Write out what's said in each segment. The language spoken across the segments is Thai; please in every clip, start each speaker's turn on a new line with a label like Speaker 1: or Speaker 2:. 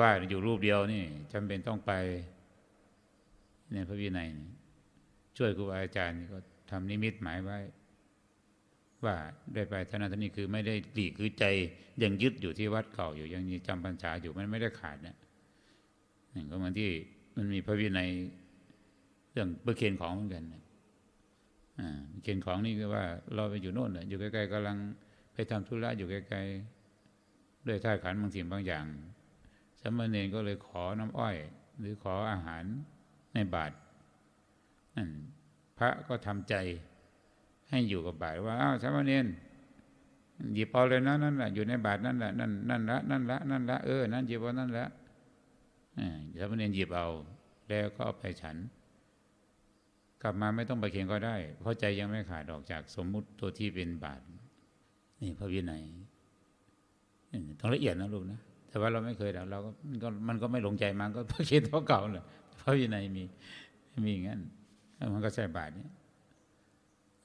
Speaker 1: ว่าอยู่รูปเดียวนี่จำเป็นต้องไปในพระวินัยนี่ช่วยครูบาอาจารย์ก็ทำนิมิตหมายไว้ ว่าได้ไปท่านั้นท่านี้คือไม่ได้หลีกคือใจยังยึดอยู่ที่วัดเก่าอยู่ยังจำพรรษาอยู่มันไม่ได้ขาดเนี่ยนี่ก็เหมือนที่มันมีพระวินัยเรื่องเบอร์เคนของเหมือนกันอ่าเคนของนี่คือว่าเราไปอยู่โน่นอยู่ใกล้ๆกำลังไปทำธุระอยู่ใกล้ๆด้วยท่าขันบางสิ่งบางอย่าง สามเณรก็เลยขอน้ำอ้อย หรือขออาหารในบาตรนั่นพระก็ทำใจให้อยู่กับบาตรว่าอ้าวสามเณรหยิบเอาเลยนะนั่นแหละอยู่ในบาตรนั่นแหละนั่นนั่นละนั่นละนั่นละเออนั่นหยิบเอานั่นละสามเณรหยิบเอา แล้วก็เอาไปฉัน กลับมาไม่ต้องไปเคียงก็ได้ เพราะใจยังไม่ขาดออกจากสมมุติตัวที่เป็นบาตรนี่พระวินัยต้องละเอียดนะลูกนะ แต่ว่าเราไม่เคยเราก็มันก็ไม่หลงใจมันก็เขียนเท่าเก่าเลยพราะวินัยมีมีอย่างนั้นมันก็ใส่บาตรเนี่ย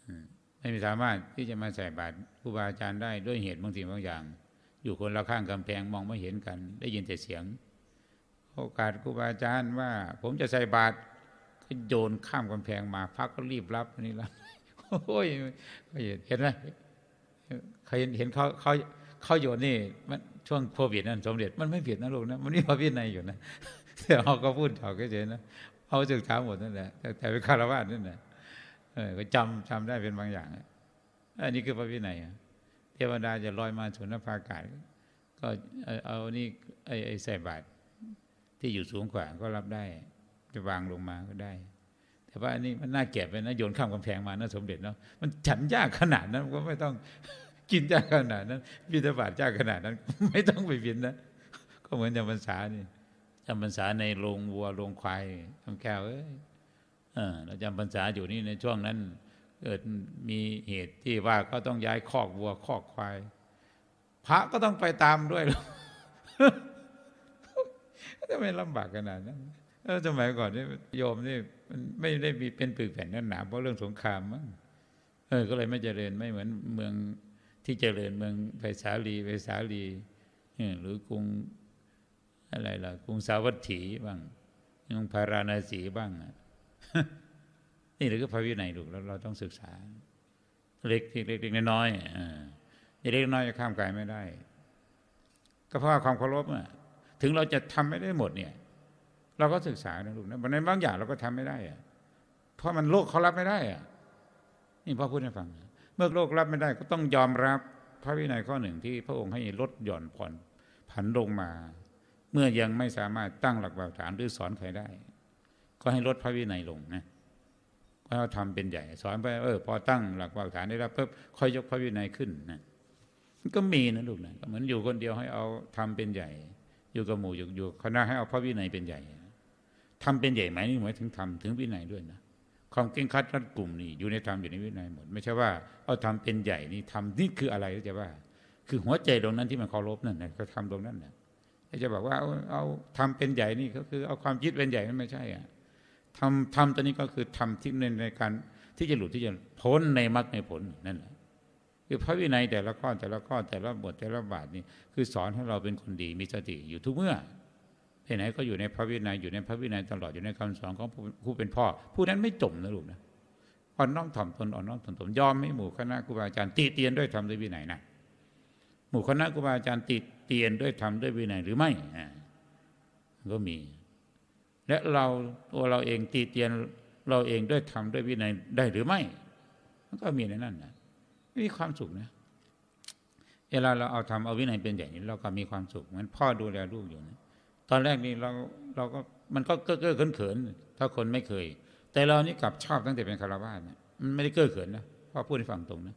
Speaker 1: อืมไม่สามารถที่จะมาใส่บาตรครูบาอาจารย์ได้ด้วยเหตุบางสิ่งบางอย่าง อยู่คนละข้างกำแพงมองไม่เห็นกัน ได้ยินแต่เสียง โอกาสครูบาอาจารย์ว่า ผมจะใส่บาตรก็โยนข้ามกำแพงมาพักก็รีบรับนี่รับโอ้ยเห็นไหมเคยเห็นเห็นเขาเขาเขาโยนนี่มัน ช่วงโควิดนั่นสมเด็จมันไม่ผิดนะลูกนะมันนี่พระวินัยอยู่นะแต่เขาก็พูดถอกเฉยๆนะเขาศึกษาหมดนั่นแหละแต่เป็นคารวะนั่นแหละเออก็จำจำได้เป็นบางอย่างอันนี้คือพระวินัยเทวดาจะลอยมาสุนภาอากาศก็เอานี่ไอ้ไอ้ใส่บาตรที่อยู่สูงกว่าก็รับได้ จะวางลงมาก็ได้ แต่ว่าอันนี้มันน่าเกลียดไปนะโยนข้ามกำแพงมานะสมเด็จเนาะมันฉันยากขนาดนั้นก็ไม่ต้อง กินยากขนาดนั้นบิณฑบาตยากขนาดนั้น ไม่ต้องไปบินนะก็เหมือนจำพรรษานี่จำพรรษาในโรงวัวโรงควายทำแก้วเอ้ยเอเราจำพรรษาอยู่นี่ในช่วงนั้นเกิดมีเหตุที่ว่าก็ต้องย้ายคอกวัวคอกควาย พระก็ต้องไปตามด้วยจะไม่ลำบากขนาดนั้นเออสมัยก่อนนี่โยมนี่มันไม่ได้มีเป็นปึกแผ่นนั่นหนาเพราะเรื่องสงครามมั้งเออก็เลยไม่เจริญไม่เหมือนเมือง ที่เจริญเมืองไผ่สาลีไผ่สาลีหรือกรุงอะไรล่ะกรุงสาวัตถีบ้างกรุงพาราณสีบ้างนี่หรือก็พระวินัยลูกแล้วเราต้องศึกษา เล็กเล็กเล็กน้อยๆอ่าเล็กน้อยจะข้ามกายไม่ได้ ก็เพราะความเคารพอะถึงเราจะทำไม่ได้หมดเนี่ย เราก็ศึกษานะลูกนะในบางอย่างเราก็ทำไม่ได้อะเพราะมันโลกเขารับไม่ได้อะนี่พ่อพูดให้ฟัง เมื่อโลกรับไม่ได้ก็ต้องยอมรับพระวินัยข้อหนึ่งที่พระองค์ให้ลดหย่อนผ่อนผันลงมา เมื่อยังไม่สามารถตั้งหลักฐานหรือสอนใครได้ ก็ให้ลดพระวินัยลงนะก็เราทำเป็นใหญ่สอนไปเออพอตั้งหลักฐานได้แล้วปุ๊บค่อยยกพระวินัยขึ้นนะมันก็มีนะลูกนะเหมือนอยู่คนเดียวให้เอาทำเป็นใหญ่ อยู่กับหมู่อยู่อยู่คณะให้เอาพระวินัยเป็นใหญ่ทำเป็นใหญ่ไหมนี่หมายถึงทำถึงวินัยด้วยนะ ความเก่งขัดรัดกลุ่มนี่อยู่ในธรรมอยู่ในวินัยหมด ไม่ใช่ว่าเอาทำเป็นใหญ่นี่ทำนี่คืออะไรจะว่า คือหัวใจตรงนั้นที่มันเคารพนั่นนะก็ทำตรงนั้นนะจะบอกว่าเอาเอาทำเป็นใหญ่นี่ก็คือเอาความคิดเป็นใหญ่นั่นไม่ใช่อะทำทำตัวนี้ก็คือทำที่ในในการที่จะหลุดที่จะพ้นในมรรคในผลนั่นแหละคือพระวินัยแต่ละข้อแต่ละข้อแต่ละบทแต่ละบาทนี่คือสอนให้เราเป็นคนดีมีสติอยู่ทุกเมื่อ ไปไหนก็อยู่ในพระวินัยอยู่ในพระวินัยตลอดอยู่ในคำสอนของผู้เป็นพ่อ ผู้นั้นไม่จมนะลูกนะอ่อนน้อมถ่อมตนอ่อนน้อมถ่อมตนยอมไม่หมู่คณะครูบาอาจารย์ติเตียนด้วยธรรมด้วยวินัยนะหมู่คณะครูบาอาจารย์ติเตียนด้วยธรรมด้วยวินัยหรือไม่ก็มี และเราตัวเราเองตีเตียนเราเองด้วยธรรมด้วยวินัยได้หรือไม่ มันก็มีในนั้นนะมีความสุขนะเวลาเราเอาทำเอาวินัยเป็นใหญ่นี้เราก็มีความสุขเหมือนพ่อดูแลลูกอยู่นะ ตอนแรกนี่เราเราก็มันก็เก้อเก้อเขินเขินถ้าคนไม่เคย แต่เรานี่กลับชอบตั้งแต่เป็นคารวะเนี่ยมันไม่ได้เก้อเขินนะพ่อพูดให้ฟังตรงนะ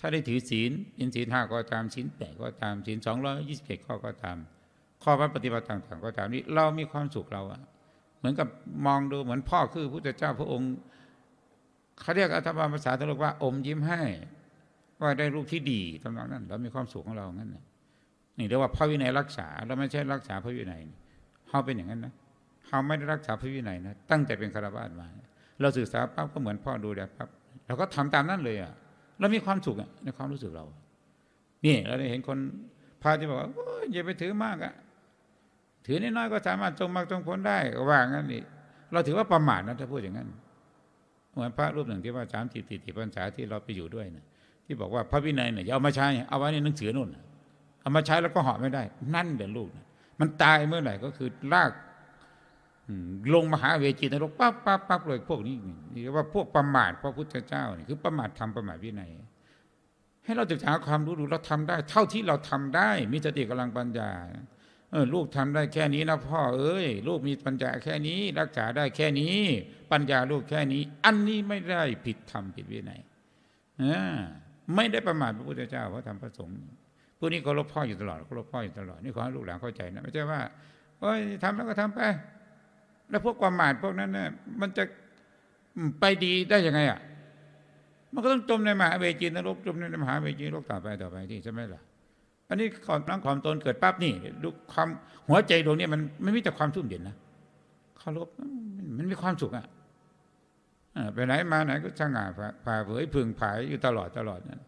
Speaker 1: ถ้าได้ถือศีลอินศีลห้าก็ตามศีลแปดก็ตามศีลสองร้อยยี่สิบเจ็ดข้อก็ตาม ข้อวัดปฏิบัติต่างๆก็ตามนี่เรามีความสุขเราอะเหมือนกับมองดูเหมือนพ่อคือพระเจ้าพระองค์เขาเรียกอัตบาภาษาตลกว่าอมยิ้มให้ว่าได้ลูกที่ดีทำนองนั้นเรามีความสุขของเรางั้นนะ นี่เรียกว่าพระวินัยรักษาเราไม่ใช่รักษาพระวินัยเขาเป็นอย่างนั้นนะเขาไม่ได้รักษาพระวินัยนะตั้งแต่เป็นคารวะมา เราศึกษาปั๊บก็เหมือนพ่อดูแลปั๊บเราก็ทำตามนั้นเลยอะเรามีความสุขในความรู้สึกเรา นี่เราได้เห็นคนพาที่บอกว่าอย่าไปถือมากอะถือน้อยก็สามารถทรงมรรคทรงผลได้ก็ว่างั้นนี่เราถือว่าประมาทนะถ้าพูดอย่างนั้นเหมือนพระรูปหนึ่งที่ว่าสามสิบสี่สิบพรรษาที่เราไปอยู่ด้วยนะที่บอกว่าพระวินัยเนี่ยอย่าเอามาใช้เอาไว้ในหนังสือนู่นนะ เอามาใช้แล้วก็เหาะไม่ได้ นั่นเดี๋ยวลูกนะมันตายเมื่อไหร่ก็คือลากลงมหาเวจีนรกปั๊บปั๊บปั๊บเลยพวกนี้นี่เรียกว่าพวกประมาทพระพุทธเจ้านี่คือประมาททำประมาทวินัยให้เราศึกษาความรู้ดูเราทำได้ เท่าที่เราทำได้ มีสติกำลังปัญญาเออลูกทำได้แค่นี้นะพ่อเอ้ยลูกมีปัญญาแค่นี้ รักษาได้แค่นี้ ปัญญาลูกแค่นี้ อันนี้ไม่ได้ผิดธรรมผิดวินัยอ่าไม่ได้ประมาทพระพุทธเจ้าเพราะทำพระสงฆ์ พวกนี้เคารพพ่ออยู่ตลอดเคารพพ่ออยู่ตลอดนี่ขอให้ลูกหลานเข้าใจนะไม่ใช่ว่าโอ้ยทำแล้วก็ทำไป แล้วพวกความหมาดพวกนั้นเนี่ยมันจะไปดีได้ยังไงอะมันก็ต้องจมในมหาเวจีนรกจมในมหาเวจีนรกต่อไปต่อไปที่ใช่ไหมล่ะอันนี้ความรักความตนเกิดปั๊บนี่ดูความหัวใจดวงนี้มันไม่มีแต่ความชุ่มเย็นนะเคารพมันมีความสุขอะไปไหนมาไหนก็สง่าผ่าเผยพึงผายอยู่ตลอดตลอดนั่น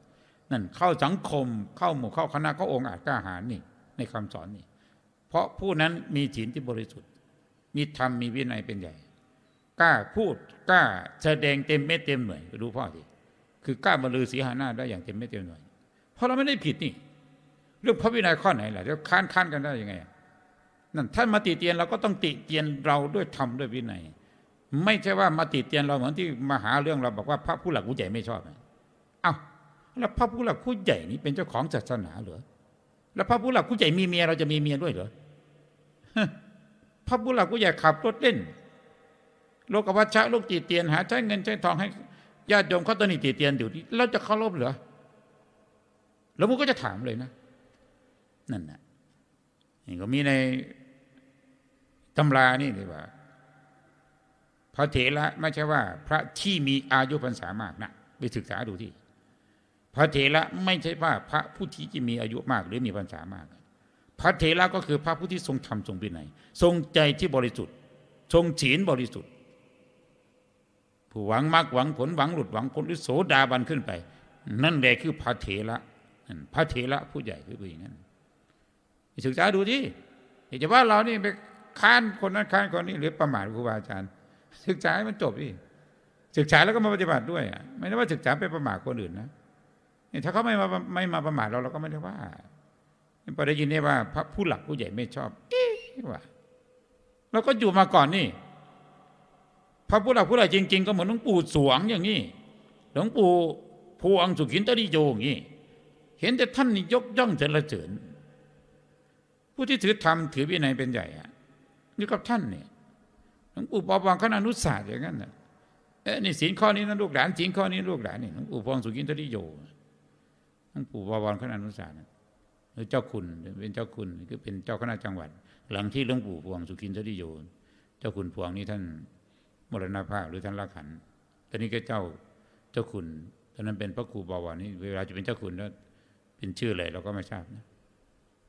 Speaker 1: นั่นเข้าสังคมเข้าหมู่เข้าคณะเข้าองค์อาจกล้าหาญนี่ในคำสอนนี่เพราะผู้นั้นมีศีลที่บริสุทธิ์ มีธรรมมีวินัยเป็นใหญ่กล้าพูดกล้าแสดงเต็มเม็ดเต็มหน่วยดูพ่อทีคือกล้าบรรลือสีหาหน้าได้อย่างเต็มเม็ดเต็มหน่วยเพราะเราไม่ได้ผิดนี่เรื่องพระวินัยข้อไหนล่ะจะค้านค้านกันได้ยังไงนั่นท่านมาติเตียนเราก็ต้องติเตียนเราด้วยธรรมด้วยวินัย ไม่ใช่ว่ามาติเตียนเราเหมือนที่มาหาเรื่องเราบอกว่าพระผู้หลักผู้ใหญ่ไม่ชอบนะ แล้วพระผู้หลักผู้ใหญ่นี่เป็นเจ้าของศาสนาเหรอแล้วพระผู้หลักผู้ใหญ่มีเมียเราจะมีเมียด้วยเหรอพระผู้หลักผู้ใหญ่ขับรถเล่น โลกวัชชะโลกติเตียนหาใช้เงินใช้ทองให้ญาติโยมเขาตอนนี้ติเตียนอยู่นี่เราจะเคารพเหรอแล้วมันก็จะถามเลยนะ นั่นนะนี่ก็มีในตำรานี่เลยว่า พระเถระไม่ใช่ว่า พระที่มีอายุพรรษามากนะไปศึกษาดูที่ พระเถระไม่ใช่ว่าพระผู้ที่จะมีอายุมากหรือมีพรรษามาก พระเถระก็คือพระผู้ที่ทรงธรรมทรงวินัยทรงใจที่บริสุทธิ์ ทรงศีลบริสุทธิ์ ผู้หวังมากหวังผลหวังหลุดหวังผลหรือโสดาบันขึ้นไป นั่นแหละคือพระเถระพระเถระผู้ใหญ่คือผู้อย่างนั้นศึกษาดูที่จะว่าเรานี่ไปค้านคนนั้นค้านคนนี้หรือประมาทครูบาอาจารย์ ศึกษาให้มันจบดิศึกษาแล้วก็มาปฏิบัติด้วย ไม่ได้ว่าศึกษาไปประมาทคนอื่นนะ ถ้าเขาไม่มาไม่มาประมาทเราเราก็ไม่ได้ว่าพอได้ยินเนี่ยว่า พระผู้หลักผู้ใหญ่ไม่ชอบ เอ๊ะว่าเราก็อยู่มาก่อนนี่ พระผู้หลักผู้ใหญ่จริง ๆ ก็เหมือนหลวงปู่สวงอย่างนี้หลวงปู่พวงสุขินตริโยอย่างนี้เห็นแต่ท่านนี่ยกย่องสรรเสริญผู้ที่ถือธรรมถือวินัยเป็นใหญ่อะนี่กับท่านเนี่ยหลวงปู่ปอบางขนานุศาสตร์อย่างนั้นน่ะเอ๊ะนี่ศีลข้อนี้นะลูกหลานศีลข้อนี้ลูกหลานนี่หลวงปู่พองสุกินทริโย หลวงปู่บวางขนานุศาสตร์หรือเจ้าคุณเป็นเจ้าคุณคือเป็นเจ้าคณะจังหวัด หลังที่หลวงปู่พวงสุกินทริโยเจ้าคุณพวงนี้ท่านมรณภาพหรือท่านละขันตอนนี้ก็เจ้าเจ้าคุณตอนนั้นเป็นพระครูบวรนี่เวลาจะเป็นเจ้าคุณแล้วเป็นชื่ออะไรเราก็ไม่ทราบนะ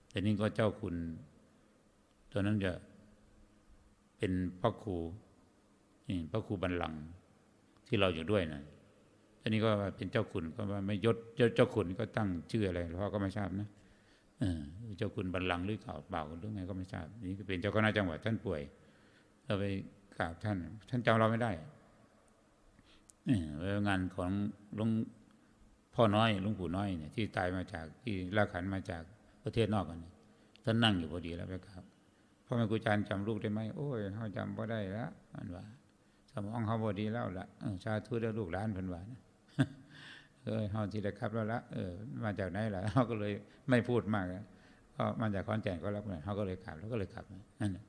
Speaker 1: แต่นี่ก็เจ้าคุณตอนนั้นจะเป็นพระครูนี่พระครูบัลลังที่เราอยู่ด้วยนะ อนนี้ก็เป็นเจ้าคุณก็ว่าไม่ยศเจ้าคุณก็ตั้งชื่ออะไรพราะก็ไม่ทราบนะเจ้าคุณบัลลังก์หรือเก่าเปล่าหรือไงก็ไม่ทราบนี่ก็เป็นเจ้าคณะจังหวัดท่านป่วยเราไปกราบท่าน ท่านจำเราไม่ได้เอองานของหลวงพ่อน้อยหลวงปู่น้อยเนี่ยที่ตายมาจากที่ลาขันมาจากประเทศนอกกันท่านนั่งอยู่พอดีแล้วไปครับพ่อแม่ครูอาจารย์จำลูกได้ไหมโอ้ยเขาจำพอได้แล้วมันว่าสมองเขาพอดีแล้วละชาทุได้ลูกหลานพิ่นว่านะ เออเขาทีละครับแล้วละเออมาจากไหนล่ะเขาก็เลยไม่พูดมากก็มาจากขอนแก่นก็รับเลยเขาก็เลยกลับแล้วก็เลยกลับนั่นแหละ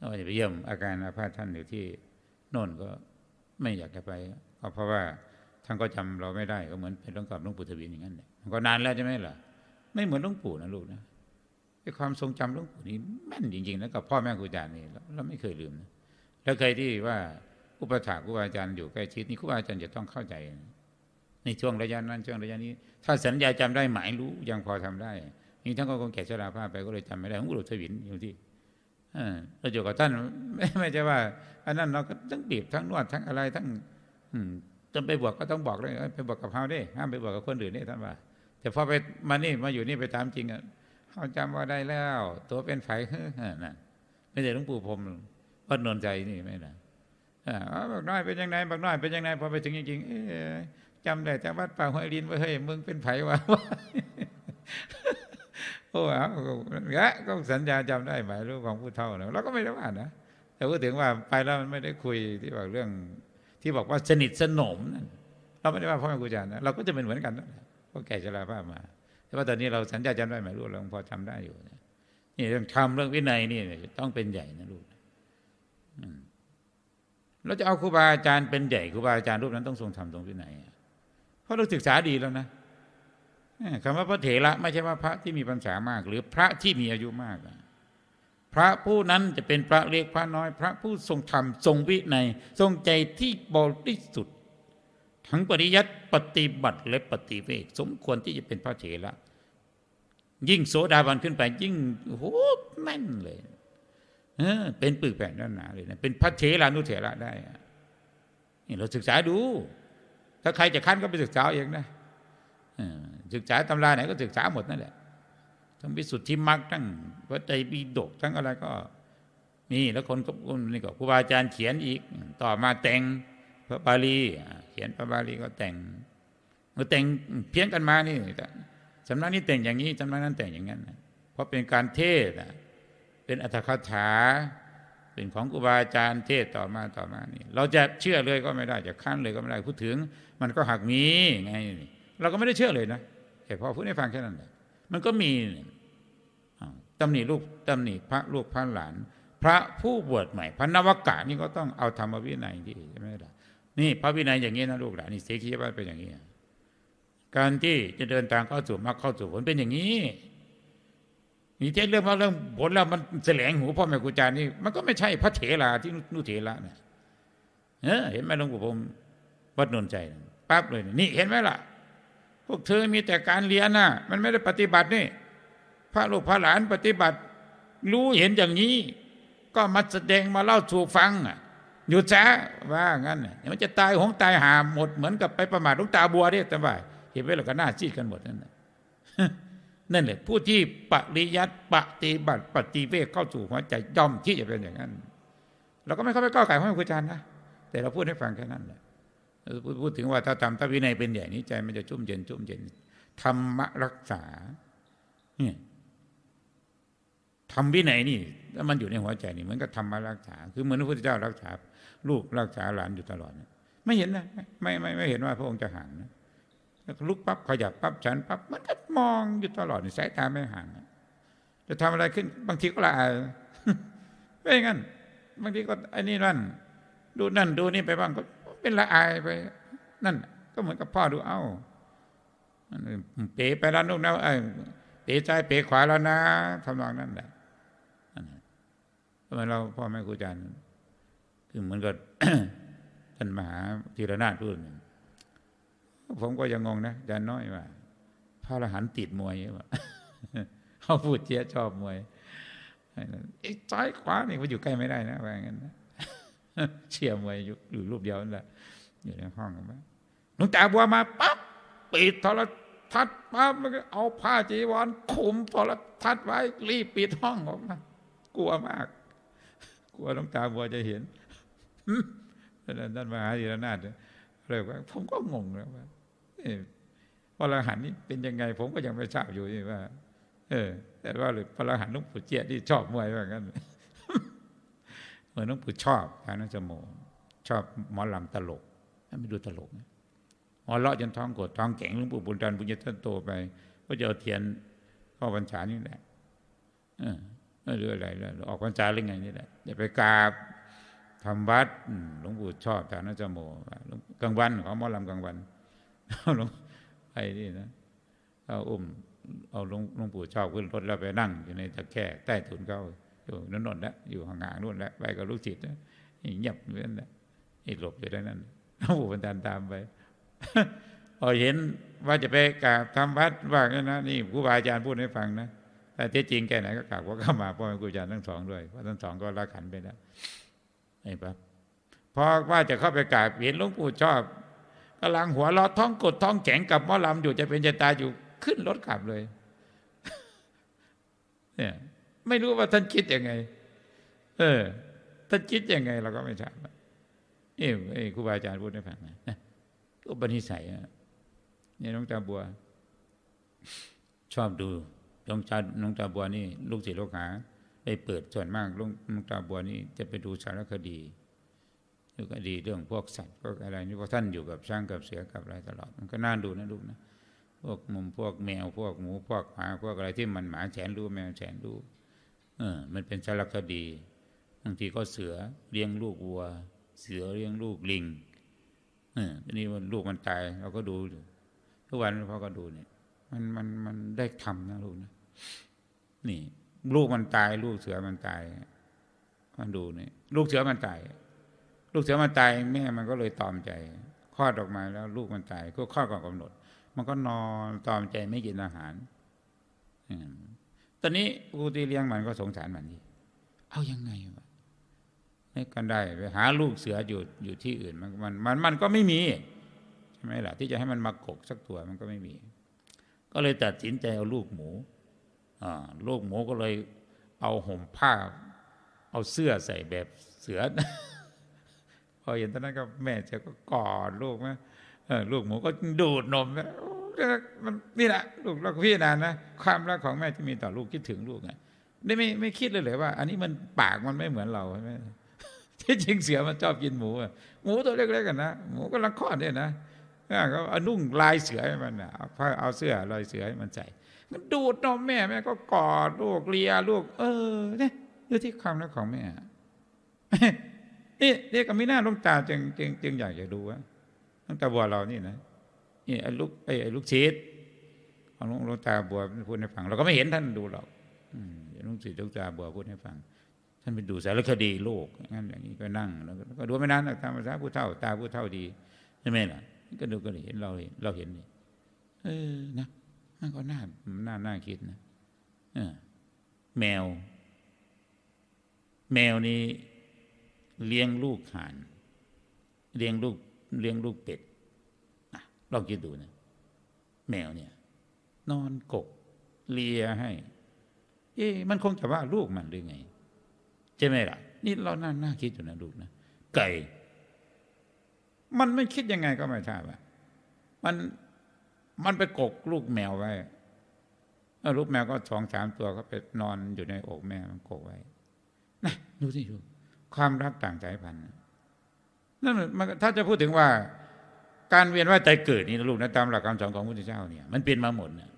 Speaker 1: ก็จะไปเยี่ยมอาการอาภาษท่านอยู่ที่โน่นก็ไม่อยากจะไปก็เพราะว่าท่านก็จำเราไม่ได้ก็เหมือนเป็นเรื่องกับหลวงปู่ทวีอย่างนั้นแหละมันก็นานแล้วใช่ไหมล่ะ ไม่เหมือนหลวงปู่นะลูกนะไอ้ความทรงจำหลวงปู่นี่แม่นจริงๆนะกับพ่อแม่ครูอาจารย์นี่เราไม่เคยลืมนะแล้วเคยที่ว่าอุปถากครูบาอาจารย์อยู่ใกล้ชิดนี่ครูบาอาจารย์จะต้องเข้าใจ ในช่วงระยะนั้นช่วงระยะนี้ ถ้าสัญญาจำได้หมายรู้ยังพอทำได้นี่ท่านก็คงแก่ชราภาพไปก็เลยจำไม่ได้หลวงปู่ทวินอยู่ที่เออเราอยู่กับท่านไม่ไม่ใช่ว่า อันนั้นเราก็ทั้งบีบทั้งนวดทั้งอะไรทั้งอืจะไปบวกก็ต้องบอกเลยไปบวกกับเขาได้ห้ามไปบวกกับคนอื่นนี่ท่านว่า แต่พอไปมานี่มาอยู่นี่ไปตามจริงอะเขาจำว่าได้แล้ว ตัวเป็นไฝเฮ้อน่ะไม่ใช่หลวงปู่พรมวัดนนใจนี่ไม่นะอ่าอ๋อบักน้อยเป็นยังไงบักน้อยเป็นยังไงพอไปถึงจริงๆเอ๊ะ จำได้แต่วัดป่าห้วยลินว่าเฮ้ยมึงเป็นไผวะโอ้เอาก็ก็สัญญาจำได้หมายรู้ของผู้เฒ่านะเราก็ไม่ได้ว่านะแต่พูดถึงว่าไปแล้วมันไม่ได้คุยที่บอกเรื่อง ที่บอกว่าสนิทสนมนั่นเราไม่ได้ว่าพ่อแม่ครูอาจารย์นะเราก็จะเป็นเหมือนกันนั่นแหละเพราะแก่ชราภาพมา แต่ว่าตอนนี้เราสัญญาจำได้หมายรู้เราพอจำได้อยู่นะนี่เรื่องธรรมเรื่องวินัยนี่ต้องเป็นใหญ่นะลูกอืมเราจะเอาครูบาอาจารย์เป็นใหญ่ครูบาอาจารย์รูปนั้นต้องทรงธรรมทรงวินัยอะเพ ราะเราศึกษาดีแล้วนะคำว่าพระเถระไม่ใช่ว่าพระที่มีพรรษามาก หรือพระที่มีอายุมาก พระผู้นั้นจะเป็นพระเล็กพระน้อย พระผู้ทรงธรรมทรงวินัยทรงใจที่บริสุทธิ์ทั้งปริยัติปฏิบัติและปฏิเวกสมควรที่จะเป็นพระเถระยิ่งโสดาบันขึ้นไป ยิ่งโอ้โหแม่นเลยเออเป็นปึกแผ่นหนาเลยนะเป็นพระเถรานุเถระได้นี่เราศึกษาดู ถ้าใครจะขั้นก็ไปศึกษาเอาเองนะศึกษาตำราไหนก็ศึกษาหมดนั่นแหละทั้งวิสุทธิมรรคทั้งพระไตรปิฎกทั้งอะไรก็นี่แล้วคนก็นี่ก็ครูบาอาจารย์เขียนอีก ต่อมาแต่งพระบาลี เขียนพระบาลีก็แต่งก็แต่งเพี้ยนกันมานี่สำนักนี้แต่งอย่างนี้สำนักนั้นแต่งอย่างนั้นเพราะเป็นการเทศเป็นอัตถคถา เป็นของครูบาอาจารย์เทศต่อมาต่อมานี่ เราจะเชื่อเลยก็ไม่ได้จะค้านเลยก็ไม่ได้พูดถึง มันก็หักมีไงเราก็ไม่ได้เชื่อเลยนะแต่พอพูดให้ฟังแค่นั้นแหละมันก็มีอ้าวตำหนิลูกตำหนิพระลูกพระหลาน พระผู้บวชใหม่พระนวกะนี่ก็ต้องเอาธรรมวินัยที่ใช่ไหมล่ะนี่พระวินัยอย่างนี้นะลูกหลานนี่เสกียวัตเป็นอย่างนี้ การที่จะเดินทางเข้าสู่มรรคเข้าสู่ผลเป็นอย่างนี้ นี่เจ๊เรื่องว่าเรื่องผลแล้วมันแสลงหูพ่อแม่ครูอาจารย์นี่มันก็ไม่ใช่พระเถระที่นุเถระเนะเออเห็นไหมหลวงปู่ผมวัดนนใจปั๊บเลย นี่เห็นไหมล่ะ พวกเธอมีแต่การเรียนน่ะ มันไม่ได้ปฏิบัตินี่ พระลูกพระหลานปฏิบัติ รู้เห็นอย่างนี้ ก็มาแสดงมาเล่าสู่ฟังอะหยุดซะว่างั้นมันจะตายหงตายหาหมดเหมือนกับไปประมาทลูกตาบัวเนี่ยแต่ว่าเห็นไว้แล้วก็หน้าซีดกันหมดนั่นน่ะ นั่นแหละผู้ที่ปริยัติปฏิบัติปฏิเวกเข้าสู่หัวใจย่อมที่จะเป็นอย่างนั้นเราก็ไม่เข้าไปก้าวไก่พระครูอาจารย์นะแต่เราพูดให้ฟังแค่นั้นแหละพูดพูดถึงว่าถ้าทำถ้าวินัยเป็นใหญ่นี้ใจมันจะชุ่มเย็นชุ่มเย็นธรรมรักษาเนี่ยทำวินัยนี่แล้วมันอยู่ในหัวใจนี่เหมือนกับธรรมรักษา คือเหมือนพระพุทธเจ้ารักษาลูกรักษาหลานอยู่ตลอด ไม่เห็นนะไม่ไม่ไม่เห็นว่าพระองค์จะห่างนะ ลุกปั๊บขยับปั๊บฉันปั๊บมันก็มองอยู่ตลอดสายตาไม่ห่างจะทำอะไรขึ้นบางทีก็ละอายไม่อย่างนั้นบางทีก็ไอ้นี่นั่น ดูนั่นดูนี่ไปบ้างก็เป็นละอายไป นั่น ก็เหมือนกับพ่อดูเอ้าเป๋ไปแล้วนู่นนะไอ้เป๋ซ้ายเป๋ขวาแล้วนะทำนองนั้นแหละทำไมเราพ่อแม่ครูอาจารย์คือเหมือนกับท่านมหาธีรนาถพูดเนี่ย ผมก็ยังงงนะอาจารย์น้อยว่าพระอรหันต์ติดมวยว่าเขาพูดเจี๊ยชอบมวยไอ้ซ้ายขวานี่มันอยู่ใกล้ไม่ได้นะว่างนั้นนะเชียร์มวยอยู่รูปเดียวนั่นแหละอยู่ในห้องกันไหมหลวงตาบัวมาปั๊บปิดโทรทัศน์ปั๊บมันก็เอาผ้าจีวรคลุมโทรทัศน์ไว้ รีบปิดห้องออกมากลัวมาก กลัวหลวงตาบัวจะเห็นนั่นมหาธีรนาถเลยว่าผมก็งงนะว่าเอ๊ะ พระอรหันต์นี่เป็นยังไง ผมก็ยังไม่ทราบอยู่นี่ว่า เออ แต่ว่าพระอรหันต์หลวงปู่เจี๊ยที่ชอบมวยว่างั้นเหมือนหลวงปู่ชอบทางนั้นจมูกชอบหมอลำตลกไม่ดูตลกหมอเลาะจนท้องโกดท้องแข็งหลวงปู่บุญจันทร์บุญยท่านโตไปก็จะเอาเทียนเข้าพรรษานี่แหละเออไม่รู้อะไรแล้วออกพรรษาหรือไงนี่แหละอย่าไปกราบทำวัดหลวงปู่ชอบทางนั้นจมูกกลางวันของหมอลำกลางวัน เอาหลวงไปนี่นะเอาอุ้มเอาหลวงหลวงปู่ชอบขึ้นรถแล้วไปนั่งอยู่ในตะแคร่ใต้ถุนเขาอยู่นั่นนนแล้วอยู่ห่างๆนู่นแล้วไปกับลูกศิษย์นะเงียบอยู่นั่นแหละหลบอยู่ได้นั่นหลวงปู่บรรดาตามไปพอเห็นว่าจะไปกราบทำวัดว่างั้นนะนี่ครูบาอาจารย์พูดให้ฟังนะแต่ที่จริงแค่ไหนก็กราบว่าเข้ามาพ่อแม่ครูอาจารย์ทั้งสองด้วยเพราะทั้งสองก็ละขันไปแล้วไอ้ปั๊บพอว่าจะเข้าไปกราบเห็นหลวงปู่ชอบ กำลังหัวเราะท้องกดท้องแข็งกับหมอลำอยู่จะเป็นจะตายอยู่ขึ้นรถกลับเลย เนี่ยไม่รู้ว่าท่านคิดยังไง เออ ท่านคิดยังไง เราก็ไม่ทราบเอ้เอ้ครูบาอาจารย์พูดให้ฟังนะนะอุปนิสัยเนี่ยน้องตาบัว ชอบดูน้องตาน้องตาบัวนี่ ลูกศิษย์ลูกหาไปเปิดส่วนมากลูกน้องตาบัวนี่จะไปดูสารคดี ดูคดีเรื่องพวกสัตว์พวกอะไรนี่เพราะท่านอยู่กับช้างกับเสือกับอะไรตลอดมันก็น่าดูนะลูกนะพวกมุมพวกแมวพวกหมูพวกหมาพวกอะไรที่มันหมาแสนรู้แมวแสนรู้เออ มันเป็นสารคดีบางทีก็เสือเลี้ยงลูกวัว เสือเลี้ยงลูกลิงเออทีนี้มันลูกมันตายเราก็ดูทุกวันพ่อก็ดูเนี่ย มันมันมันได้ทำนะลูกนะนี่ ลูกมันตาย ลูกเสือมันตายมันดูเนี่ยลูกเสือมันตาย ลูกเสือมันตายแม่มันก็เลยตอมใจคลอดออกมาแล้ว ลูกมันตายก็คลอดก่อนกำหนด มันก็นอนตอมใจไม่กินอาหารอตอนนี้ผู้ที่เลี้ยงมันก็สงสารมันดีเอายังไงวะนี่กันได้ไปหาลูกเสืออยู่อยู่ที่อื่นมันมันมันมันก็ไม่มีใช่ไหมล่ะ ที่จะให้มันมากกสักตัวมันก็ไม่มี ก็เลยตัดสินใจเอาลูกหมูอ่าลูกหมูก็เลยเอาห่มผ้า เอาเสื้อใส่แบบเสือ เห็นตอนนั้นก็แม่จะก็กอดลูกนะลูกหมูก็ดูดนมนะมันนี่แหละลูกเราพี่นานนะความรักของแม่ที่มีต่อลูกคิดถึงลูกไงได้ไม่ไม่คิดเลยเลยว่า อันนี้มันปากมันไม่เหมือนเราใช่ไหมที่จริงเสือมันชอบกินหมูอะหมูตัวเล็กๆกันนะหมูก็ลังคลอดเนี่ยนะก็เอานุ่งลายเสือให้มันนะเอาผ้าเอาเสื้อลายเสือให้มันใส่มันดูดนมแม่แม่ก็กอดลูกเลียลูก เออเนี่ยดูที่ความรักของแม่ นี่นี่ก็ไม่น่าลวงตาจึงจึงจึงอยากจะดูว่าหลวงตาบัวเรานี่นะนี่ไอ้ลูกไอ้ไอ้ลูกศิษย์ของหลวงตาบัวพูดให้ฟัง เราก็ไม่เห็นท่านดูหรอกอืมเดี๋ยวหลูกศิษย์หลวงตาบัวพูดให้ฟัง ท่านไปดูสารคดีโลกงั้นอย่างนี้ก็นั่งแล้วก็ดูไม่นานนะตามภาษาผู้เฒ่า ตาผู้เฒ่าดีใช่ไหมล่ะ ก็ดูก็เห็นเราเห็นเราเห็นนี่เออนะมันก็น่าน่าน่าคิดนะเออแมว แมวนี้ เลี้ยงลูกห่าน เลี้ยงลูกเลี้ยงลูกเป็ดลองคิดดูนะแมวเนี่ย นอนกกเลียให้ เอ๊มันคงจะว่าลูกมันหรือไงใช่ไหมล่ะ นี่เราน่าน่าคิดอยู่นะลูกนะไก่ มันไม่คิดยังไงก็ไม่ทราบอะมันมันไปกกลูกแมวไว้ลูกแมวก็สองสามตัวก็ไปนอนอยู่ในอกแม่มันกกไว้นะดูสิดู ความรักต่างสายพันธุ์นั่นมันถ้าจะพูดถึงว่า การเวียนว่ายใจเกิดนี่นะลูกนะตามหลักคำสอนของพระพุทธเจ้าเนี่ยมันเป็นมาหมดนะ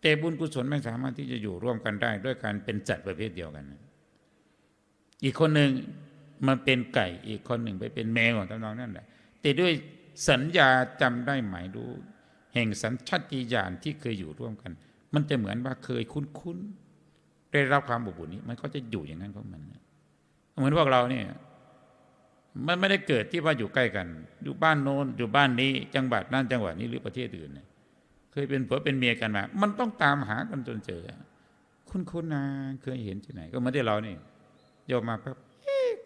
Speaker 1: แต่บุญกุศลไม่สามารถที่จะอยู่ร่วมกันได้ ด้วยการเป็นสัตว์ประเภทเดียวกันนะอีกคนหนึ่งมาเป็นไก่ อีกคนหนึ่งไปเป็นแมวทำนองนั่นแหละแต่ด้วยสัญญาจำได้หมายรู้ แห่งสัญชาติญาณที่เคยอยู่ร่วมกัน มันจะเหมือนว่าเคยคุ้นๆได้รับความอบอุ่นนี้ มันก็จะอยู่อย่างนั้นของมันนะ เหมือนพวกเราเนี่ยมันไม่ได้เกิดที่ว่าอยู่ใกล้กัน อยู่บ้านโน้นอยู่บ้านนี้ จังหวัดนั่นจังหวัดนี้หรือประเทศอื่นเนี่ยเคยเป็นผัวเป็นเมียกันมา มันต้องตามหากันจนเจอ คุณคุณนะเคยเห็นที่ไหน ก็ไมาได้เรานี่โยมมาครับ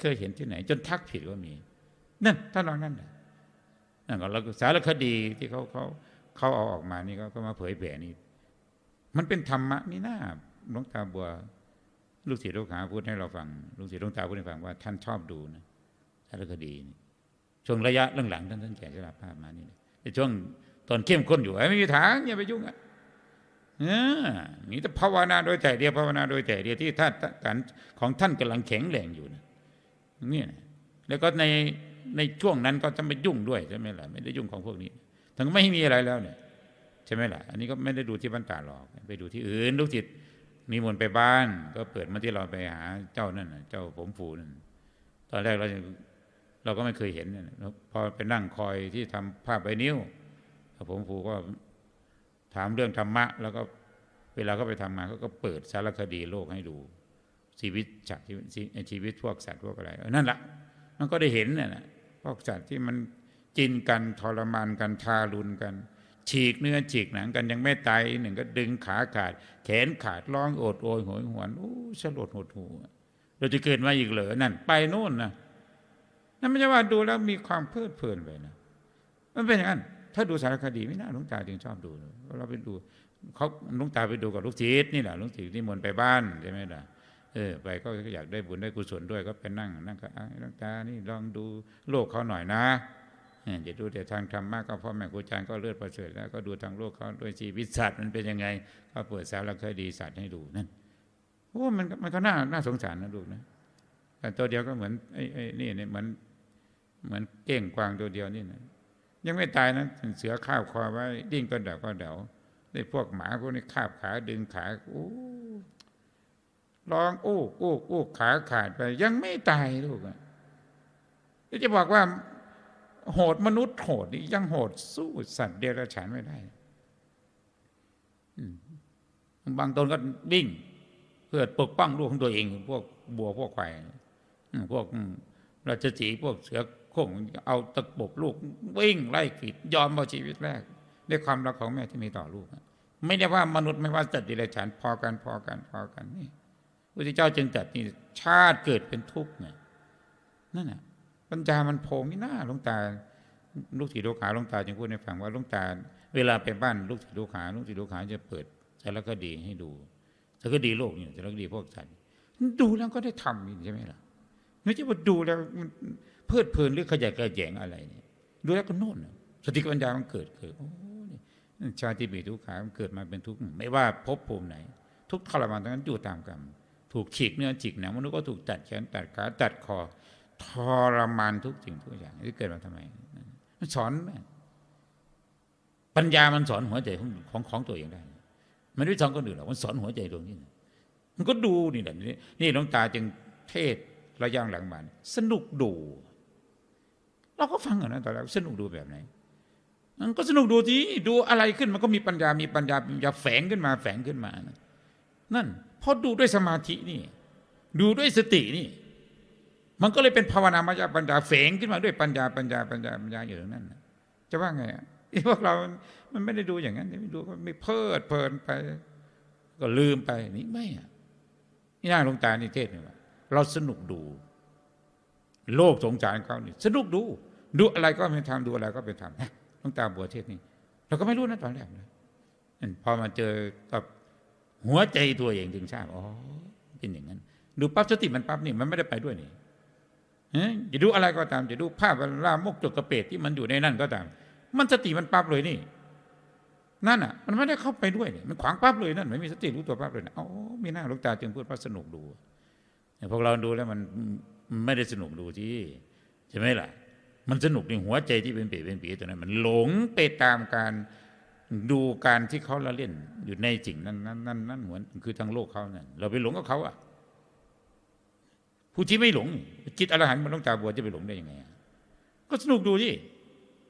Speaker 1: เคยเห็นที่ไหน จนทักผิดก็มีนั่นท่านลองนั่นนั่นก็เราสารคดีที่เขาเขาเขาเอาออกมานี่ก็มาเผยแผ่นี่ มันเป็นธรรมะนี่นาหลวงตาบัว ลูกศิษย์ลูกหาพูดให้เราฟัง ลูกศิษย์ลูกตาพูดให้ฟังว่าท่านชอบดูนะสารคดีนี่ช่วงระยะหลังๆท่านท่านแก่ชราภาพมานี่แต่ช่วงตอนเข้มข้นอยู่ไม่มีทางอย่าไปยุ่งอะนี่แต่ภาวนาโดยแต่เดียวภาวนาโดยแต่เดียวที่ท่านการของท่านกำลังแข็งแรงอยู่นะนี่นะแล้วก็ในในช่วงนั้นก็จะไม่ยุ่งด้วยใช่ไหมล่ะไม่ได้ยุ่งของพวกนี้ทั้งไม่มีอะไรแล้วเนี่ยใช่ไหมล่ะอันนี้ก็ไม่ได้ดูที่บ้านตาหรอก ไปดูที่อื่นลูกจิต มีมนต์ไปบ้าน ก็เปิดมาที่เราไปหาเจ้านั่นเจ้าผมฟูนั่นตอนแรกเราเราก็ไม่เคยเห็นนะพอไปนั่งคอยที่ทำภาพใบนิ้วผมฟูก็ถามเรื่องธรรมะ แล้วก็เวลาเขาไปทำงานเขาก็เปิดสารคดีโลกให้ดู ชีวิตจากชีวิตชีวิตพวกสัตว์พวกอะไรนั่นแหละมันก็ได้เห็นนี่ยนะพวกสัตว์ที่มันจินกันทรมานกันทารุณกัน ฉีกเนื้อฉีกหนังกันยังไม่ตายหนึ่งก็ดึงขาขาด แขนขาดร้องโอดโอยโหยหวนโอ้สลดหดหูเราจะเกิดมาอีกเหรอนั่น ไปโน่นนะนั่นไม่ใช่ว่าดูแล้วมีความเพลิดเพลินไปนะมันเป็นอย่างนั้น ถ้าดูสารคดีไม่น่าหลวงตาจึงชอบดูเราไปดูเขาลุงตาไปดูกับลูกศิษย์นี่แหละลูกศิษย์นิมนไปบ้านใช่ไหมล่ะเออไปก็อยากได้บุญได้กุศลด้วยก็ไปนั่งนั่งก็อะลุงตานี่ลองดูโลกเขาหน่อยนะ จะดูแต่ทางธรรมะก็พ่อแม่ครูอาจารย์ก็เลือดประเสริฐแล้วก็ดูทางโลกเขาโดยชีวิตสัตว์มันเป็นยังไง ก็เปิดสารคดีสัตว์ให้ดูนั่นโอ้มันมันก็น่าน่าสงสารนะลูกนะแต่ตัวเดียวก็เหมือนไอ้ไอ้นี่เนี่ยเหมือนเหมือนเก้งกวางตัวเดียวนี่นะยังไม่ตายนะเสือข้าวคอไว้ดิ้งก็เดาก็เดาได้พวกหมาพวกนี้คาบขาดึงขาโอ้ร้องโอ้โอ้โอ้ขาขาดไป ยังไม่ตายลูกอะจะบอกว่า โหดมนุษย์โหดนี่ยังโหดสู้สัตว์เดรัจฉานไม่ได้บางตนก็วิ่ง เพื่อปกป้องลูกของตัวเอง พวกบัวพวกควายพวกราชสีห์พวกเสือโคร่งเอาตะปบลูก วิ่งไล่ขีดยอมเอาชีวิตแรกด้วยความรักของแม่ที่มีต่อลูกไม่ได้ว่ามนุษย์ไม่ว่าสัตว์ดิเรกชันพอกันพอกันพอกันนี่พระเจ้าจึงตรัดนี่ชาติเกิดเป็นทุกข์เนี่ยนั่นน่ะ ปัญญามันโผล่ไม่น่าหลวงตา ลูกศิษย์ลูกหาหลวงตาจึงพูดให้ฟังว่าหลวงตา เวลาไปบ้านลูกศิษย์ลูกหาลูกศิษย์ลูกหาจะเปิดสารคดีให้ดูสารคดีโลกเนี่ยสารคดีพวกสัตว์ดูแล้วก็ได้ทำใช่ไหมล่ะไม่ใช่ว่าดูแล้วมันเพลิดเพลินหรือขยะแยงอะไรเนี่ยดูแล้วก็โน่นสติปัญญามันเกิดเกิดโอ้ชาติปีทุกขามันเกิดมาเป็นทุกข์ไม่ว่าภพภูมิไหน ทุกทรมานทั้งนั้นอยู่ตามกรรมถูกฉีกเนื้อฉีกหนังมนุษย์ก็ถูกตัดแขนตัดขาตัดคอ ทรมานทุกสิ่งทุกอย่างที่เกิดมาทำไม มันสอนปัญญามันสอนหัวใจของของของตัวเองได้ มันไม่สอนคนอื่นหรอกมันสอนหัวใจดวงนี้มันก็ดูนี่แหละนี่นี่หลวงตาจึงเทศระยะหลังมาสนุกดู เราก็ฟังอะนะตอนแรกสนุกดูแบบไหนมันก็สนุกดูทีดูอะไรขึ้นมันก็มีปัญญา มีปัญญาปัญญาแฝงขึ้นมาแฝงขึ้นมานะนั่นเพราะดูด้วยสมาธินี่ ดูด้วยสตินี่ มันก็เลยเป็นภาวนามายาปัญญาแฝงขึ้นมาด้วยปัญญาปัญญาปัญญาปัญญาอยู่ตรงนั้นจะว่าไงอะไอ้พวกเรา มันไม่ได้ดูอย่างนั้นไม่ดูไม่เพลิดเพลินไป ก็ลืมไปนี่ไม่อะนี่น่าลงตานี่เทศเนี่ยว่าเราสนุกดู โลกสงสารเขานี่สนุกดู ดูอะไรก็ไม่ทำดูอะไรก็ไปทำหลงตาบัวเทศนี่เราก็ไม่รู้นะตอนแรกนะพอมาเจอกับหัวใจตัวเองถึงทราบอ๋อเป็นอย่างนั้น ดูปั๊บสติมันปั๊บนี่มันไม่ได้ไปด้วยนี่ จะดูอะไรก็ตาม จะดูภาพลามกจกกระเปดที่มันอยู่ในนั่นก็ตาม มันสติมันปั๊บเลยนี่ นั่นอะ มันไม่ได้เข้าไปด้วยมันขวางปั๊บเลยนั่นไม่มีสติรู้ตัวปั๊บเลยนะอ๋อมีหน้าลวงตาจึงพูดว่าสนุกดูพวกเราดูแล้วมันไม่ได้สนุกดูที่ใช่ไหมล่ะ มันสนุกในหัวใจที่เป็นปีเป็นปีตัวนั้น มันหลงไปตามการดูการที่เขาละเล่นอยู่ในสิ่งนั้นนั้นนั้นนั้นเหมือนคือทางโลกเขาเนี่ยเราไปหลงกับเขาอะ ผู้ที่ไม่หลง จิตอรหันต์มันต้องตาบัวจะไปหลงได้ยังไงก็สนุกดูดิ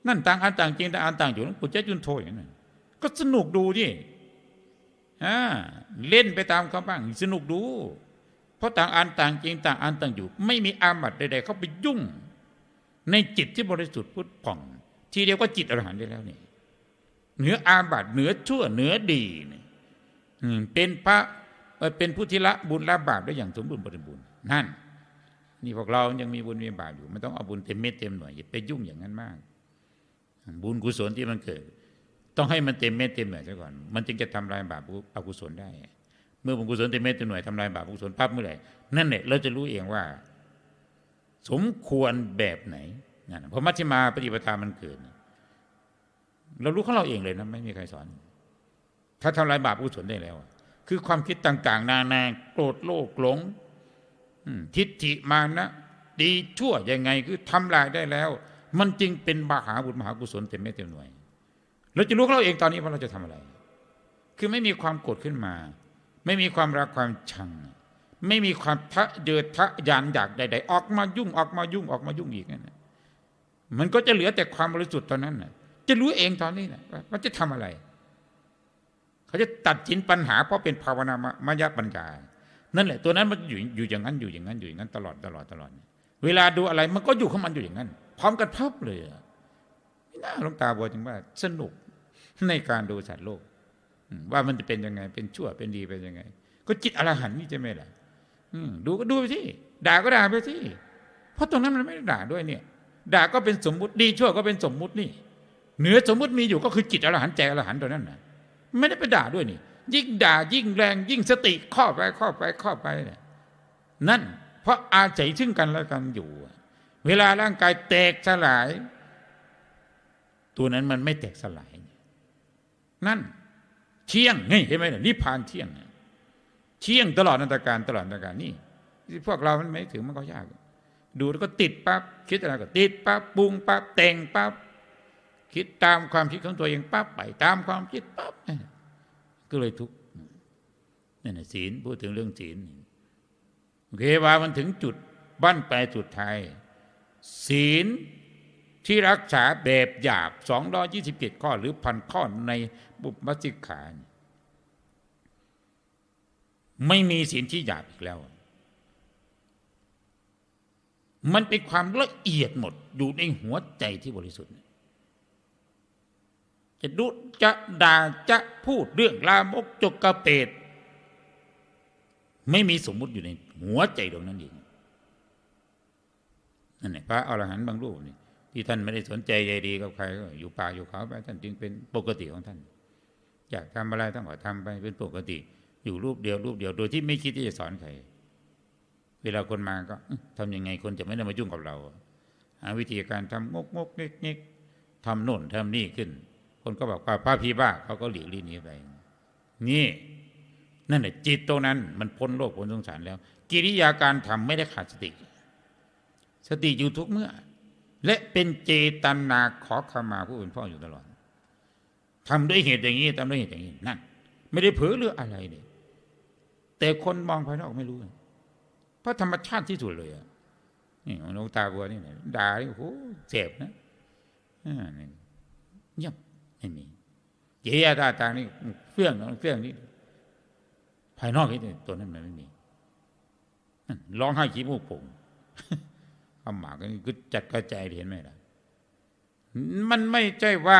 Speaker 1: นั่นต่างอันต่างจริงแต่อันต่างอยู่หลวงปุจจจุนโทอย่างนั้นก็สนุกดูดิอ่าเล่นไปตามเขาบ้าง สนุกดู เพราะต่างอันต่างจริงต่างอันต่างอยู่ ไม่มีอามัดใดๆเข้าไปยุ่ง ในจิตที่บริสุทธิ์พุทธผ่อง ทีเดียวก็จิตอรหันต์ได้แล้วนี่เหนืออาบัติเหนือชั่วเหนือดีนี่เป็นพระเป็นผู้ที่ละบุญละบาปได้อย่างสมบูรณ์บริบูรณ์นั่น นี่พวกเรายังมีบุญมีบาปอยู่ไม่ต้องเอาบุญเต็มเม็ดเต็มหน่วยอย่าไปยุ่งอย่างนั้นมาก บุญกุศลที่มันเกิด ต้องให้มันเต็มเม็ดเต็มหน่วยซะก่อน มันจึงจะทำลายบาปอกุศลได้ เมื่อบุญกุศลเต็มเม็ดเต็มหน่วยทำลายบาปอกุศลปั๊บเมื่อไหร่นั่นแหละเราจะรู้เองว่า สมควรแบบไหนนั่นพราะมัชฌิมาปฏิปทามันเกิดเรารู้ของเราเองเลยนะไม่มีใครสอน ถ้าทำลายบาปอุศลได้แล้ว คือความคิดต่าง ๆ นานาโกรธโลภหลง ทิฏฐิมานะดีชั่วยังไงคือทำลายได้แล้ว มันจึงเป็นมหาบุญมหากุศลเต็มเม็ดเต็มหน่วย เราจะรู้ของเราเองตอนนี้ว่าเราจะทำอะไร คือไม่มีความโกรธขึ้นมา ไม่มีความรักความชัง ไม่มีความทะเยอทะยานอยากใด ๆ ออกมายุ่งออกมายุ่งออกมายุ่งอีกนั่นมันก็จะเหลือแต่ความบริสุทธิ์ตอนนั้นน่ะจะรู้เองตอนนี้นะว่าจะทำอะไร เขาจะตัดสินปัญหาเพราะเป็นภาวนามายปัญญา นั่นแหละตัวนั้นมันอยู่อยู่อย่างนั้นอยู่อย่างนั้นอยู่อย่างนั้นตลอดตลอดตลอด เวลาดูอะไรมันก็อยู่ของมันอยู่อย่างนั้น พร้อมกันพับเลยไม่น่าลงตาบัวจึงว่า สนุกในการดูสัตว์โลก ว่ามันจะเป็นยังไง เป็นชั่วเป็นดีเป็นยังไง ก็จิตอรหันนี่จะไหมล่ะดูก็ดูไปที่ด่าก็ด่าไปที่เพราะตรงนั้นมันไม่ได้ด่าด้วยเนี่ย ด่าก็เป็นสมมุติดีชั่วก็เป็นสมมุตินี่ เหนือสมมุติมีอยู่ก็คือจิตอรหันใจอรหันต์ตัวนั้นนะไม่ได้ไปด่าด้วยนี่ ยิ่งด่ายิ่งแรง ยิ่งสติข้อไปข้อไปข้อไปเนี่ยนั่น เพราะอาศัยซึ่งกันและกันอยู่ เวลาร่างกายแตกสลาย ตัวนั้นมันไม่แตกสลาย นั่น เที่ยงนี่เห็นไหมเนี่ยนิพพานเที่ยงเที่ยงตลอดนันตการตลอดนันตการนี่ที่พวกเรามันไม่ถึงมันก็ยาก ดูแล้วก็ติดปั๊บคิดอะไรก็ติดปั๊บปรุงปั๊บแต่งปั๊บคิดตามความคิดของตัวเองปั๊บไปตามความคิดปั๊บ ก็เลยทุกข์นั่นแหละศีลพูดถึงเรื่องศีลเความันถึงจุดบั้นปลายสุดท้ายศีลที่รักษาแบบหยาบ 227 ข้อหรือพันข้อในบุพมัสิกขาไม่มีศีลที่หยาบอีกแล้ว มันเป็นความละเอียดหมดอยู่ในหัวใจที่บริสุทธิ์ จะดุจะด่าจะพูดเรื่องลามกจกกระเปดไม่มีสมมุติอยู่ในหัวใจตรงนั้นเองนั่นแหละพระอรหันต์บางรูปนี่ที่ท่านไม่ได้สนใจใยดีกับใครก็อยู่ป่าอยู่เขาไปท่านจึงเป็นปกติของท่าน อยากทำอะไรท่านก็ทำไปเป็นปกติ อยู่รูปเดียวรูปเดียวโดยที่ไม่คิดที่จะสอนใครเวลาคนมาก็อื้อทำยังไงคนจะไม่ได้มายุ่งกับเราหาวิธีการทำงกงกเงกเงกทำโน่นทำนี่ขึ้น คนก็บอกว่าพระพีบ้าเขาก็หลีกลี่หนีไป นี่นั่นแหละจิตตรงนั้น มันพ้นโลกพ้นสงสารแล้ว กิริยาการทำไม่ได้ขาดสติ สติอยู่ทุกเมื่อ และเป็นเจตนาขอขมาผู้เป็นพ่ออยู่ตลอดทำด้วยเหตุอย่างนี้ทำด้วยเหตุอย่างนี้นั่น ไม่ได้เผลอหรืออะไรเลยแต่คนมองภายนอกไม่รู้เพราะธรรมชาติที่สุดเลยอะนี่หลวงตาบัวนี่ด่านี่โอ้โหเจ็บนะอ่านี่เงียบ ไม่มีเยียตาตางนี่เฟื่องนะเฟื่องนี่ภายนอกนี่ตัวนั้นมันไม่มีร้องไห้ขี้มูกโป่งคำหมากนี่คือจัดกระจายเห็นไหมล่ะมันไม่ใช่ว่า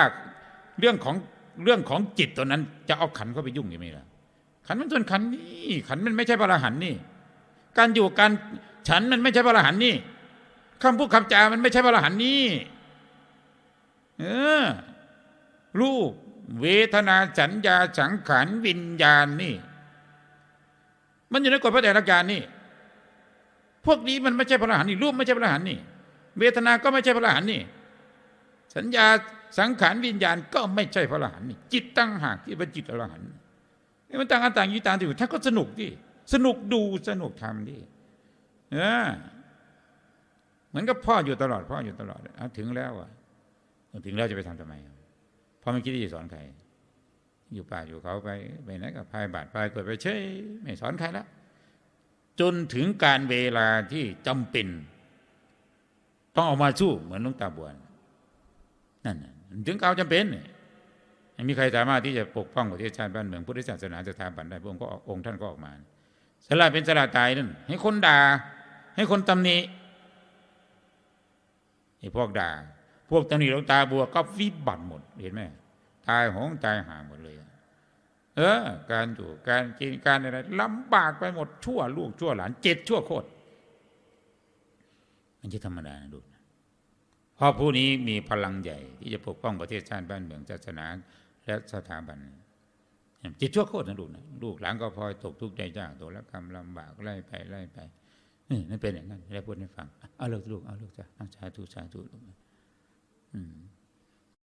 Speaker 1: เรื่องของเรื่องของจิตตัวนั้น จะเอาขันเข้าไปยุ่งยังไงล่ะขันมันส่วนขันนี่ขันมันไม่ใช่พระอรหันนี่ การอยู่การฉันมันไม่ใช่พระอรหันนี่คำพูดคำจามันไม่ใช่พระอรหันนี่ เออ รูปเวทนาสัญญาสังขารวิญญาณนี่ มันอยู่ในกฎพระไตรลักษณ์นี่ พวกนี้มันไม่ใช่พระอรหันต์นี่รูปไม่ใช่พระอรหันต์นี่ เวทนาก็ไม่ใช่พระอรหันต์นี่ สัญญาสังขารวิญญาณก็ไม่ใช่พระอรหันต์นี่ จิตตั้งหากที่เป็นจิตอรหันต์นี่มันต่างกันต่างยู่ต่างอยู่ท่านก็สนุกดิสนุกดูสนุกทำดิเออเหมือนกับพ่ออยู่ตลอดพ่ออยู่ตลอดอถึงแล้วอะถึงแล้วจะไปทำทำไม พ่อไม่คิดที่จะสอนใคร อยู่ป่าอยู่เขาไปไปไหนกับพายบาทพายกดไปเฉยไม่สอนใครแล้วจนถึงการเวลาที่จำเป็น ต้องออกมาสู้เหมือนลุงตาบวนนั่นถึงเกาวจำเป็นไม่มีใครสามารถที่จะปกป้องประเทศชาติบ้านเมืองพุทธศาสนาสถาบันได้พระองค์ก็ออกองค์ท่านก็ออกมาสละเป็นสละตายนั่นให้คนด่า ให้คนตำหนิไอ้พวกด่า พวกตำหนิหลวงตาบัวก็วิบัติหมดเห็นไหมตายหงตายห่างหมดเลย เออ การอยู่การกินการอะไรลำบากไปหมดชั่วลูกชั่วหลานเจ็ดชั่วโคตรมันจะธรรมดานะลูเพราะผู้นี้มีพลังใหญ่ ที่จะปกป้องประเทศชาติบ้านเมืองศาสนาและสถาบันจิตชั่วโคตรนะลูกนะลูกหลานก็พลอยตกทุกข์ใจยากตัวละกรรมลำบากไล่ไปไล่ไปนี่นั่นเป็นอย่างนั้นแล้วพูดให้ฟังเอาลิกลูกเอาลิกจ้ะเอาสาธุสาธุลูก Mm.